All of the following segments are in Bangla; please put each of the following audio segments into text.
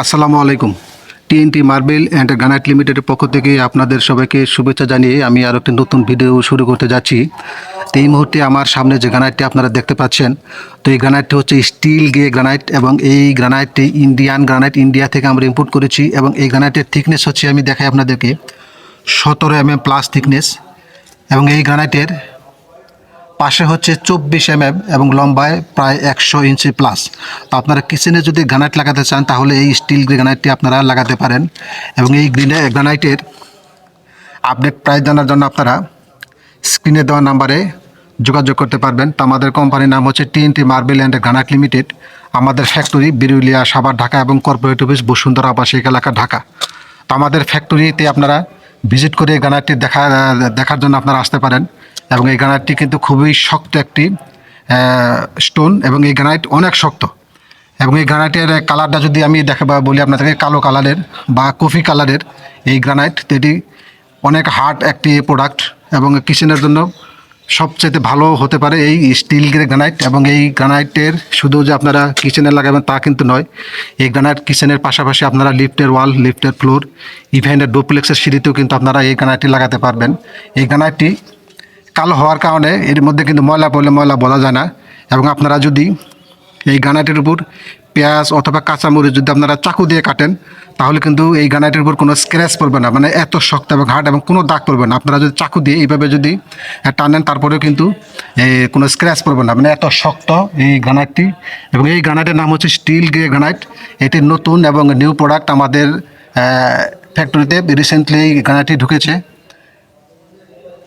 আসসালামু আলাইকুম। টিএনটি মার্বেল অ্যান্ড গ্রানাইট লিমিটেডের পক্ষ থেকে আপনাদের সবাইকে শুভেচ্ছা জানিয়ে আমি আরও একটি নতুন ভিডিও শুরু করতে যাচ্ছি। তো এই মুহূর্তে আমার সামনে যে গ্রানাইটটি আপনারা দেখতে পাচ্ছেন, তো এই গ্রানাইটটি হচ্ছে স্টিল গে গ্রানাইট এবং এই গ্রানাইটটি ইন্ডিয়ান গ্রানাইট ইন্ডিয়া থেকে আমরা ইম্পোর্ট করেছি এবং এই গ্রানাইটের থিকনেস হচ্ছে আমি দেখাই আপনাদেরকে, সতেরো এম প্লাস থিকনেস এবং এই গ্রানাইটের পাশে হচ্ছে চব্বিশ এম এবং লম্বায় প্রায় একশো ইঞ্চি প্লাস তো আপনারা কিচেনে যদি গ্রানাইট লাগাতে চান, তাহলে এই স্টিল গ্রানাইটটি আপনারা লাগাতে পারেন। এবং এই গ্রিনে গ্রানাইটের আপডেট প্রাইস জানার জন্য আপনারা স্ক্রিনে দেওয়া নাম্বারে যোগাযোগ করতে পারবেন। তো আমাদের কোম্পানির নাম হচ্ছে TNT marble and granite limited আমাদের ফ্যাক্টরি বিরুলিয়া, সাভার, ঢাকা এবং কর্পোরেট অফিস বসুন্ধরা, আবাসিক এলাকা, ঢাকা। তো আমাদের ফ্যাক্টরিতে আপনারা ভিজিট করে গ্রানাইটটি দেখা দেখার জন্য আপনারা আসতে পারেন। এবং এই গ্রানাইটটি কিন্তু খুবই শক্ত একটি স্টোন এবং এই গ্রানাইট অনেক শক্ত। এবং এই গ্রানাইটের কালারটা যদি আমি দেখে বা বলি আপনাদেরকে, কালো কালারের বা কফি কালারের এই গ্রানাইট এটি অনেক হার্ড একটি প্রোডাক্ট এবং কিচেনের জন্য সবচেয়ে ভালো হতে পারে এই স্টিল গ্রানাইট এবং এই গ্রানাইটের শুধু যে আপনারা কিচেনে লাগাবেন তা কিন্তু নয়, এই গ্রানাইট কিচেনের পাশাপাশি আপনারা লিফটের ওয়াল লিফটের ফ্লোর ইভেন্টের ডুপ্লেক্সের সিঁড়িতেও কিন্তু আপনারা এই গ্রানাইটটি লাগাতে পারবেন। এই গ্রানাইটটি কালো হওয়ার কারণে এর মধ্যে কিন্তু ময়লা পড়লে ময়লা বলা যায় না। এবং আপনারা যদি এই গানাটির উপর পেঁয়াজ অথবা কাঁচামরিচ যদি আপনারা চাকু দিয়ে কাটেন, তাহলে কিন্তু এই গ্রানাইটের উপর কোনো স্ক্র্যাচ পড়বে না। মানে এত শক্ত এবং হার্ড এবং কোনো দাগ পড়বে না। আপনারা যদি চাকু দিয়ে এইভাবে যদি টানেন, তারপরেও কিন্তু কোনো স্ক্র্যাচ পড়বে না। মানে এত শক্ত এই গ্রানাইটটি এবং এই গ্রানাইটের নাম হচ্ছে স্টিল গ্রে গ্রানাইট এটি নতুন এবং নিউ প্রোডাক্ট আমাদের ফ্যাক্টরিতে রিসেন্টলি এই গ্রানাইটটি ঢুকেছে।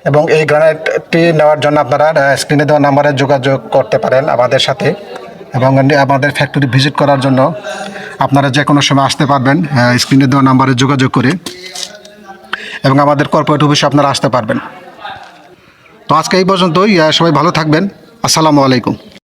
এবং এই গ্রানাইটটি নেওয়ার জন্য আপনারা স্ক্রিনে দেওয়া নাম্বারে যোগাযোগ করতে পারেন আমাদের সাথে এবং আমাদের ফ্যাক্টরি ভিজিট করার জন্য আপনারা যে কোনো সময় আসতে পারবেন স্ক্রিনে দেওয়া নাম্বারে যোগাযোগ করে এবং আমাদের কর্পোরেট অফিসে আপনারা আসতে পারবেন। তো আজকে এই পর্যন্তই সবাই ভালো থাকবেন। আসসালামু আলাইকুম।